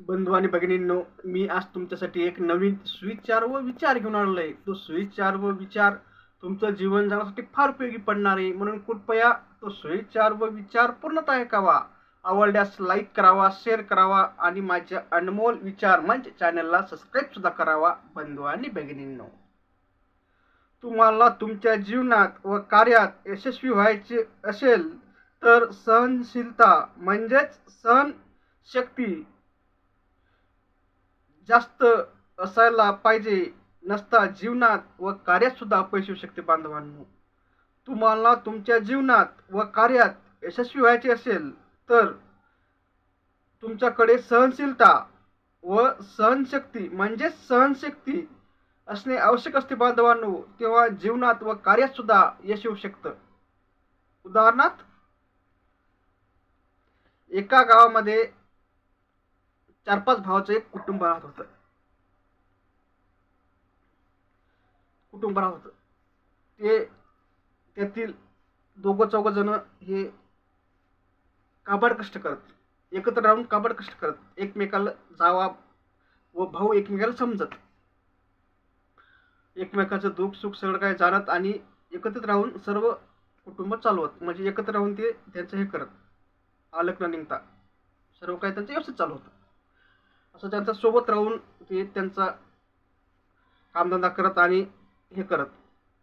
बंधू आणि भगिनींनो मी आज तुमच्यासाठी एक नवीन सुविचार व विचार घेऊन आलेलो आहे तो सुविचार व विचार तुमचं जीवन जगण्यासाठी फार उपयोगी पडणार आहे. म्हणून कृपया तो सुविचार व विचार पूर्णतः ऐकावा. आवडल्यास लाईक करावा शेअर करावा आणि माझ्या अनमोल विचार म्हणजे चॅनलला सबस्क्राईब सुद्धा करावा बंधू आणि भगिनींनो. तुम्हाला तुमच्या जीवनात व कार्यात यशस्वी व्हायचे असेल तर सहनशीलता म्हणजेच सहन शक्ती जास्त असायला पाहिजे नसता जीवनात व कार्यात सुद्धा अपयश येऊ शकते बांधवांनो. तुम्हाला तुमच्या जीवनात व कार्यात यशस्वी व्हायचे असेल तर तुमच्याकडे सहनशीलता व सहनशक्ती म्हणजेच सहनशक्ती असणे आवश्यक असते बांधवांनो तेव्हा जीवनात व कार्यात सुद्धा यश येऊ शकतं. उदाहरणार्थ एका गावामध्ये चार पाच भावाचं एक कुटुंब राहत होतं. कुटुंब राहत होतं. ते त्यातील दोघं चौघ जण हे काबाड कष्ट करत एकत्र राहून काबाड कष्ट करत एकमेकाला जावा व भाऊ एकमेकाला समजत. एकमेकाचं दुःख सुख सगळं काय जाणत आणि एकत्रित राहून सर्व कुटुंब चालवत. म्हणजे एकत्र राहून ते त्यांचं हे करत. आलक न निघता. सर्व काही त्यांचं व्यवस्थित चालू होतं. असं त्यांचा सोबत राहून ते त्यांचा कामधंदा करत आणि हे करत.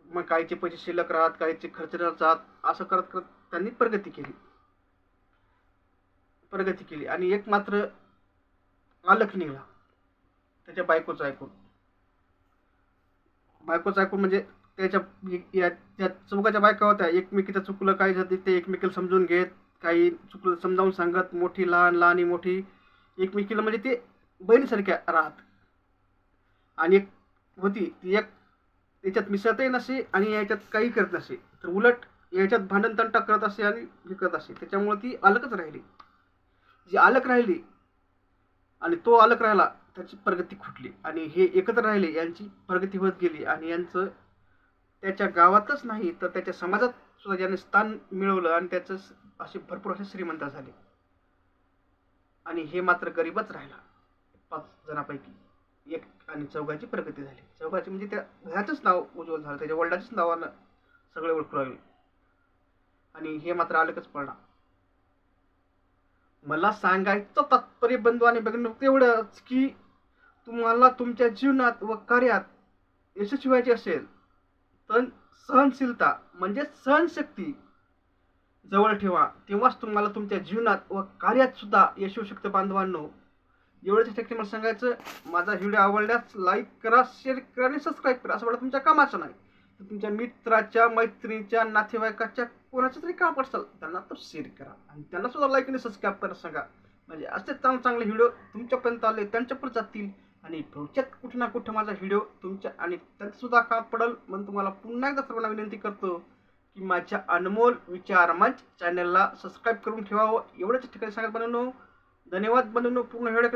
मग काहीचे पैसे शिल्लक राहत काहीचे खर्च राहत असं करत करत त्यांनी प्रगती केली. प्रगती केली आणि एक मात्र आलक निघाला. त्याच्या बायकोचं ऐकून. बायकोचं ऐकून म्हणजे त्याच्या या त्या चौकाच्या बायका होत्या एकमेकीचं चुकलं काही जाते ते एकमेकीला समजून घेत काही चुकलं समजावून सांगत मोठी लहान लहान मोठी एकमेकीला म्हणजे ते बहिणीसारख्या राहत. आणि एक होती ती एक याच्यात मिसळतही नसे आणि याच्यात काही करत नसे. तर उलट याच्यात भांडण तंटा करत असे आणि हे करत असे. त्याच्यामुळे ती अलगच राहिली. जी अलग राहिली आणि तो अलग राहिला त्याची प्रगती खुटली. आणि हे एकत्र राहिले यांची प्रगती होत गेली. आणि यांचं त्याच्या गावातच नाही तर त्याच्या समाजात सुद्धा ज्याने स्थान मिळवलं आणि त्याचं असे भरपूर असे श्रीमंत झाले. आणि हे मात्र गरीबच राहिला. पाच जणांपैकी एक आणि चौघाची प्रगती झाली. चौघाची म्हणजे त्या घराचंच नाव उज्ज्वल झालं त्याच्या वडिलाच्याच नावानं सगळे ओळखू लागले. आणि हे मात्र आलकच पडणार. मला सांगायचं तात्पर्य बंधू आणि बघणं तेवढंच की तुम्हाला तुमच्या जीवनात व कार्यात यशस्वी व्हायचे असेल तर सहनशीलता म्हणजे सहनशक्ती जवळ ठेवा. तेव्हाच तुम्हाला तुमच्या जीवनात व कार्यात सुद्धा यश येऊ शकतं बांधवांनो. एवढंच ठिकाणी मला सांगायचं माझा व्हिडिओ आवडल्यास लाईक करा शेअर करा आणि सबस्क्राईब करा. असं मला तुमच्या कामाचं नाही. तर तुमच्या मित्राच्या मैत्रिणीच्या नातेवाईकाच्या कोणाच्या तरी काम पडसाल त्यांना तो शेअर करा. आणि त्यांना सुद्धा लाईक आणि सबस्क्राईब करा सांगा. म्हणजे असे चांगले चांगले व्हिडिओ तुमच्यापर्यंत आले त्यांच्यापर्यंत जातील. आणि भविष्यात कुठे ना कुठं माझा व्हिडिओ तुमच्या आणि त्यांचंसुद्धा काम पडेल म्हणून तुम्हाला पुन्हा एकदा सर्वांना विनंती करतो की माझ्या अनमोल विचार मंच चॅनलला सबस्क्राईब करून ठेवावं. एवढ्याच ठिकाणी सांगत बनवणं धन्यवाद बंधूंनो पूर्ण व्हिडिओ